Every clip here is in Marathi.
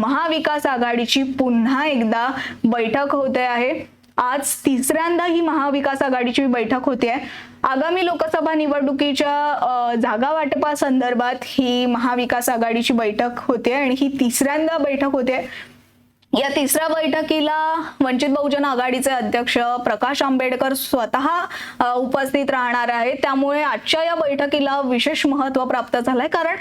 महाविकास आघाडीची पुन्हा एकदा बैठक होते आहे. आज तिसऱ्यांदा ही महाविकास आघाडीची बैठक होते आगामी लोकसभा निवडणुकीच्या जागा वाटपा संदर्भात ही महाविकास आघाडीची बैठक होते आणि ही तिसऱ्यांदा बैठक होते या तिसऱ्या बैठकीला वंचित बहुजन आघाडीचे अध्यक्ष प्रकाश आंबेडकर स्वतः उपस्थित राहणार आहेत. त्यामुळे आजच्या या बैठकीला विशेष महत्त्व प्राप्त झालंय. कारण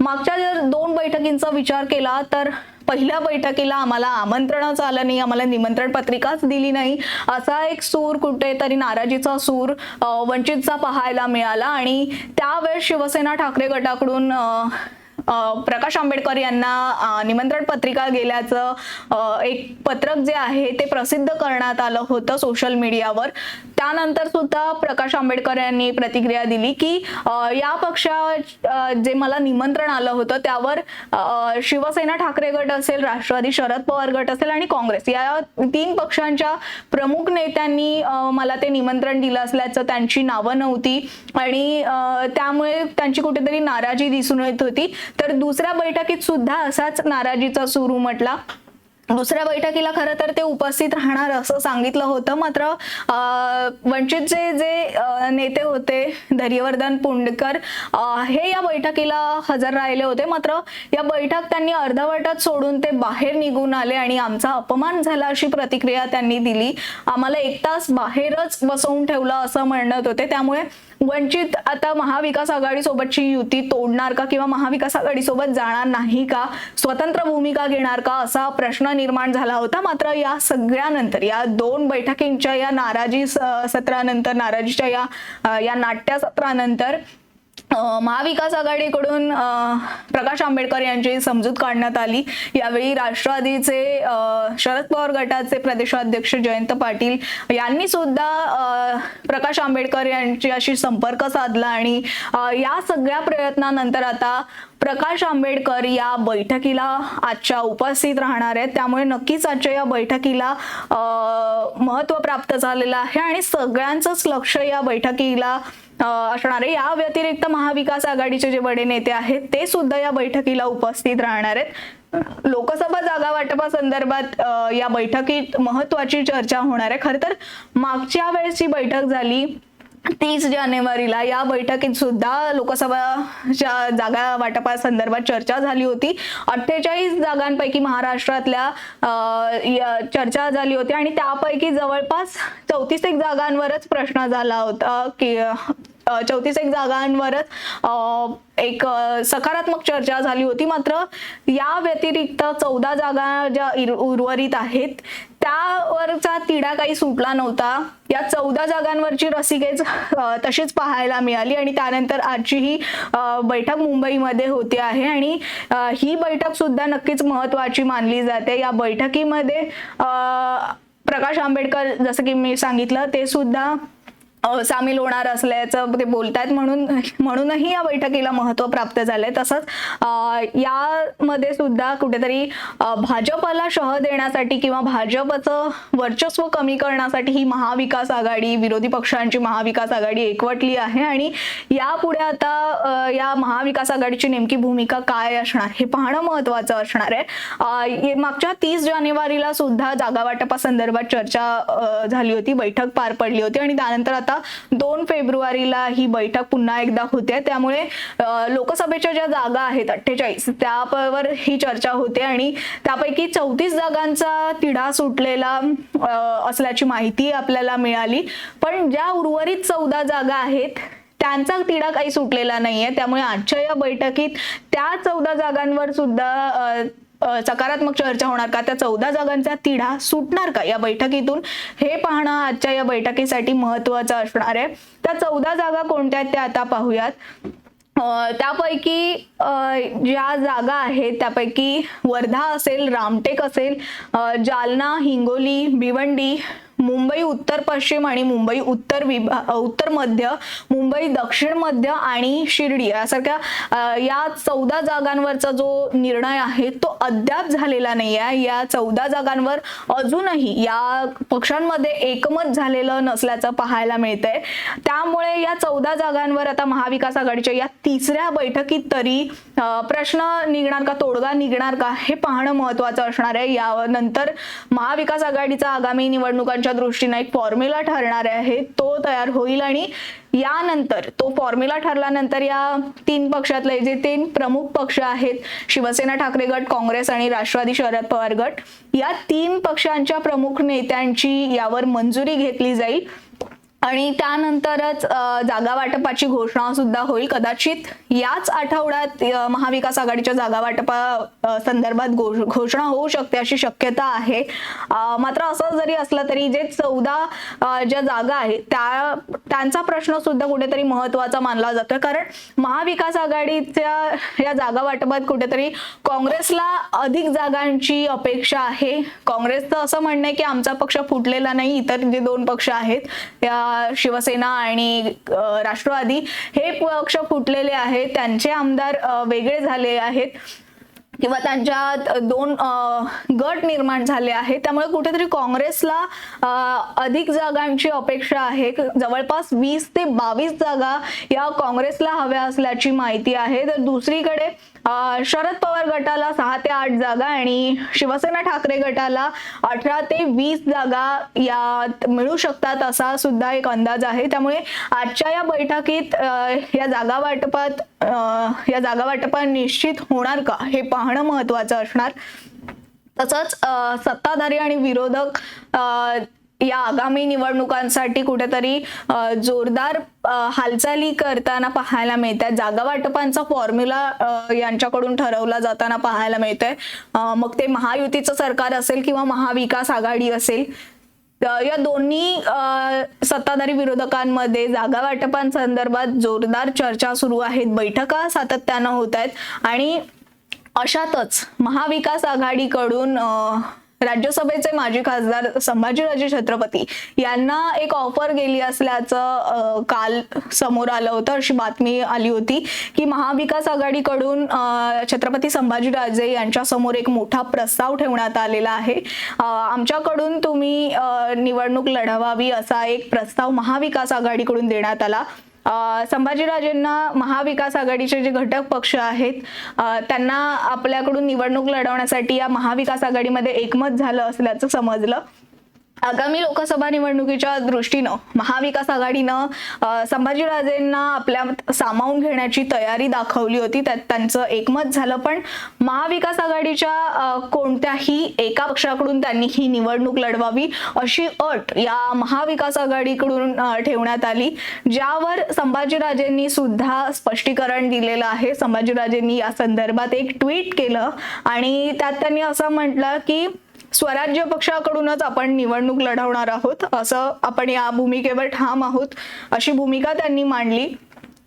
मागच्या जर दोन बैठकींचा विचार केला तर पहिल्या बैठकीला आम्हाला आमंत्रणच आलं नाही आम्हाला निमंत्रण पत्रिकाच दिली नाही. असा एक सूर कुठेतरी नाराजीचा सूर वंचितचा पाहायला मिळाला आणि त्यावेळेस शिवसेना ठाकरे गटाकडून प्रकाश आंबेडकर यांना निमंत्रण पत्रिका गेल्याचं एक पत्रक जे आहे ते प्रसिद्ध करण्यात आलं होतं सोशल मीडियावर त्यानंतर सुद्धा प्रकाश आंबेडकर यांनी प्रतिक्रिया दिली की या पक्षा जे मला निमंत्रण आलं होतं त्यावर शिवसेना ठाकरे गट असेल राष्ट्रवादी शरद पवार गट असेल आणि काँग्रेस या तीन पक्षांच्या प्रमुख नेत्यांनी मला ते निमंत्रण दिलं असल्याचं त्यांची नावं नव्हती आणि त्यामुळे त्यांची कुठेतरी नाराजी दिसून येत होती. तर दुसऱ्या बैठकीत सुद्धा असाच नाराजीचा सूर उमटला. दुसऱ्या बैठकीला खरं तर ते उपस्थित राहणार असं सांगितलं होतं. मात्र वंचितचे जे नेते होते धैर्यवर्धन पुंडकर हे या बैठकीला हजर राहिले होते. मात्र या बैठक त्यांनी अर्धवटात सोडून ते बाहेर निघून आले आणि आमचा अपमान झाला अशी प्रतिक्रिया त्यांनी दिली. आम्हाला एक तास बाहेरच बसवून ठेवलं असं म्हणत होते. त्यामुळे वंचित आता महाविकास आघाडी सोबतची युती तोडणार का किंवा महाविकास आघाडी सोबत जाणार नाही का? स्वतंत्र भूमिका घेणार का? असा प्रश्न निर्माण झाला होता. मात्र या सगळ्यानंतर या दोन बैठकींच्या या नाराजी स- सत्रानंतर नाराजीच्या या या नाट्य सत्रानंतर महाविकास आघाडीकडून प्रकाश आंबेडकर यांची समजूत काढण्यात आली. यावेळी राष्ट्रवादीचे शरद पवार गटाचे प्रदेशाध्यक्ष जयंत पाटील यांनी सुद्धा प्रकाश आंबेडकर यांच्याशी संपर्क साधला आणि या सगळ्या प्रयत्नानंतर आता प्रकाश आंबेडकर या बैठकीला आजच्या उपस्थित राहणार आहेत. त्यामुळे नक्कीच आजच्या या बैठकीला महत्त्व प्राप्त झालेलं आहे आणि सगळ्यांचंच लक्ष या बैठकीला असणारे या व्यतिरिक्त महाविकास आघाडीचे जे बडे नेते आहेत ते सुद्धा या बैठकीला उपस्थित राहणार आहेत. लोकसभा जागा वाटपासंदर्भात या बैठकीत महत्वाची चर्चा होणार आहे. खरं तर मागच्या वेळेसची बैठक झाली तीस जानेवारीला या बैठकीत सुद्धा लोकसभाच्या जागा वाटपासंदर्भात चर्चा झाली होती. अठ्ठेचाळीस जागांपैकी महाराष्ट्रातल्या चर्चा झाली होती आणि त्यापैकी जवळपास चौतीस एक जागांवरच प्रश्न झाला होता की चौतीस एक जागांवरच एक सकारात्मक चर्चा झाली होती. मात्र या व्यतिरिक्त चौदा जागा ज्या उर्वरित आहेत त्यावरचा तिढा काही सुटला नव्हता. या चौदा जागांवरची रसिकेच तशीच पाहायला मिळाली आणि त्यानंतर आजची ही बैठक मुंबईमध्ये होते आहे आणि ही बैठक सुद्धा नक्कीच महत्वाची मानली जाते. या बैठकीमध्ये प्रकाश आंबेडकर जसं की मी सांगितलं ते सुद्धा सामील होणार असल्याचं ते बोलतायत म्हणून म्हणूनही या बैठकीला महत्त्व प्राप्त झालंय. तसंच यामध्ये सुद्धा कुठेतरी भाजपला शह देण्यासाठी किंवा भाजपचं वर्चस्व कमी करण्यासाठी ही महाविकास आघाडी विरोधी पक्षांची महाविकास आघाडी एकवटली आहे आणि यापुढे आता या महाविकास आघाडीची नेमकी भूमिका काय असणार हे पाहणं महत्वाचं असणार आहे. मागच्या तीस जानेवारीला सुद्धा जागा वाटपासंदर्भात चर्चा झाली होती बैठक पार पडली होती आणि त्यानंतर आता दोन फेब्रुवारीला ही बैठक पुन्हा एकदा होते. त्यामुळे लोकसभेच्या ज्या जागा आहेत अठ्ठेचाळीस त्यावर ही चर्चा होते आणि त्यापैकी चौतीस जागांचा तिढा सुटलेला असल्याची माहिती आपल्याला मिळाली. पण ज्या उर्वरित चौदा जागा आहेत त्यांचा तिढा काही सुटलेला नाहीये. त्यामुळे आजच्या या बैठकीत त्या चौदा जागांवर सुद्धा सकारात्मक चर्चा होणार का? त्या चौदा जागांचा तिढा सुटणार का या बैठकीतून? हे पाहणं आजच्या या बैठकीसाठी महत्वाचं असणार आहे. त्या चौदा जागा कोणत्या आहेत त्या आता पाहूयात. त्यापैकी ज्या जागा आहेत त्यापैकी वर्धा असेल रामटेक असेल जालना हिंगोली भिवंडी मुंबई उत्तर पश्चिम आणि मुंबई उत्तर विभा उत्तर मध्य मुंबई दक्षिण मध्य आणि शिर्डी यासारख्या या चौदा जागांवरचा जो निर्णय आहे तो अद्याप झालेला नाही आहे. या चौदा जागांवर अजूनही या पक्षांमध्ये एकमत झालेलं नसल्याचं पाहायला मिळतंय. त्यामुळे या चौदा जागांवर आता महाविकास आघाडीच्या या तिसऱ्या बैठकीत तरी प्रश्न निघणार का तोडगा निघणार का हे पाहणं महत्वाचं असणार आहे. यानंतर महाविकास आघाडीचा आगामी निवडणुकांच्या दृष्टीने एक फॉर्म्युला ठरणार आहे तो तयार होईल आणि यानंतर तो फॉर्म्युला ठरल्यानंतर या तीन पक्षातले जे तीन प्रमुख पक्ष आहेत शिवसेना ठाकरे गट काँग्रेस आणि राष्ट्रवादी शरद पवार गट या तीन पक्षांच्या प्रमुख नेत्यांची यावर मंजुरी घेतली जाईल. आणि त्यानंतरच जागा वाटपाची घोषणा सुद्धा होईल. कदाचित याच आठवड्यात महाविकास आघाडीच्या जागा वाटपा संदर्भात घोष- घोषणा होऊ शकते अशी शक्यता आहे. मात्र असं जरी असलं तरी जे चौदा ज्या जागा आहेत त्या त्यांचा प्रश्न सुद्धा कुठेतरी महत्त्वाचा मानला जातोय. कारण महाविकास आघाडीच्या या जागा वाटपात कुठेतरी काँग्रेसला अधिक जागांची अपेक्षा आहे. काँग्रेसचं असं म्हणणं आहे की आमचा पक्ष फुटलेला नाही इतर जे दोन पक्ष आहेत त्या शिवसेना आणि राष्ट्रवादी हे पक्ष फुटलेले आहेत त्यांचे आमदार वेगळे झाले आहेत किंवा त्यांच्यात दोन गट निर्माण झाले आहेत. त्यामुळे कुठेतरी काँग्रेसला अधिक जागांची अपेक्षा आहे. जवळपास वीस ते बावीस जागा या काँग्रेसला हव्या असल्याची माहिती आहे. तर दुसरीकडे शरद पवार गटाला सहा ते आठ जागा आणि शिवसेना ठाकरे गटाला अठरा ते वीस जागा यात मिळू शकतात असा सुद्धा एक अंदाज आहे. त्यामुळे आजच्या या बैठकीत या जागा वाटपात या जागा वाटपात निश्चित होणार का? हे पाहणं महत्वाचं असणार. तसंच सत्ताधारी आणि विरोधक या आगामी निवडणुकांसाठी कुठेतरी जोरदार हालचाली करताना पाहायला मिळतात जागा वाटपांचा फॉर्म्युला यांच्याकडून ठरवला जाताना पाहायला मिळतंय. मग ते महायुतीचं सरकार असेल किंवा महाविकास आघाडी असेल या दोन्ही सत्ताधारी विरोधकांमध्ये जागा वाटपांसंदर्भात जोरदार चर्चा सुरू आहेत. बैठका सातत्यानं होत आहेत आणि अशातच महाविकास आघाडीकडून राज्यसभेचे माजी खासदार संभाजीराजे छत्रपती यांना एक ऑफर गेली असल्याचं काल समोर आलं होतं. अशी बातमी आली होती की महाविकास आघाडीकडून छत्रपती संभाजीराजे यांच्यासमोर एक मोठा प्रस्ताव ठेवण्यात आलेला आहे. आमच्याकडून तुम्ही निवडणूक लढवावी असा एक प्रस्ताव महाविकास आघाडीकडून देण्यात आला. संभाजीराजेंना महाविकास आघाडीचे जे घटक पक्ष आहेत त्यांना आपल्याकडून निवडणूक लढवण्यासाठी या महाविकास आघाडीमध्ये एकमत झालं असल्याचं समजलं. आगामी लोकसभा निवडणुकीच्या दृष्टीनं महाविकास आघाडीनं संभाजीराजेंना आपल्या सामावून घेण्याची तयारी दाखवली होती. त्यात त्यांचं एकमत झालं. पण महाविकास आघाडीच्या कोणत्याही एका पक्षाकडून त्यांनी ही निवडणूक लढवावी अशी अट या महाविकास आघाडीकडून ठेवण्यात आली. ज्यावर संभाजीराजेंनी सुद्धा स्पष्टीकरण दिलेलं आहे. संभाजीराजेंनी या संदर्भात एक ट्विट केलं आणि त्यात त्यांनी असं म्हटलं की स्वराज्य पक्षाकडूनच आपण निवडणूक लढवणार आहोत. असं आपण या भूमिकेवर ठाम आहोत अशी भूमिका त्यांनी मांडली.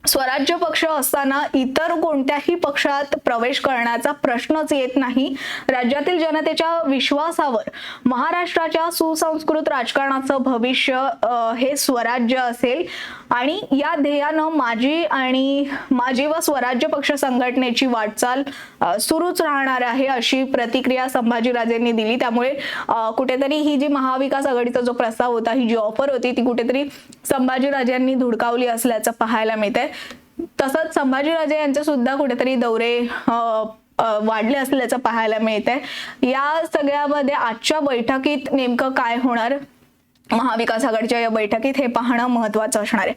स्वराज्य पक्ष असताना इतर कोणत्याही पक्षात प्रवेश करण्याचा प्रश्नच येत नाही. राज्यातील जनतेच्या विश्वासावर महाराष्ट्राच्या सुसंस्कृत राजकारणाचं भविष्य हे स्वराज्य असेल. आणि या ध्येयानं माझी आणि माझी व स्वराज्य पक्ष संघटनेची वाटचाल सुरूच राहणार आहे अशी प्रतिक्रिया संभाजीराजेंनी दिली. त्यामुळे कुठेतरी ही जी महाविकास आघाडीचा जो प्रस्ताव होता ही जी ऑफर होती ती कुठेतरी संभाजीराजेंनी धुडकावली असल्याचं पाहायला मिळतंय. तसंच संभाजीराजे यांचे सुद्धा कुठेतरी दौरे वाढले असल्याचं पाहायला मिळतंय. या सगळ्यामध्ये आजच्या बैठकीत नेमकं काय होणार? महाविकास आघाडीच्या या बैठकीत हे पाहणं महत्वाचं असणार आहे.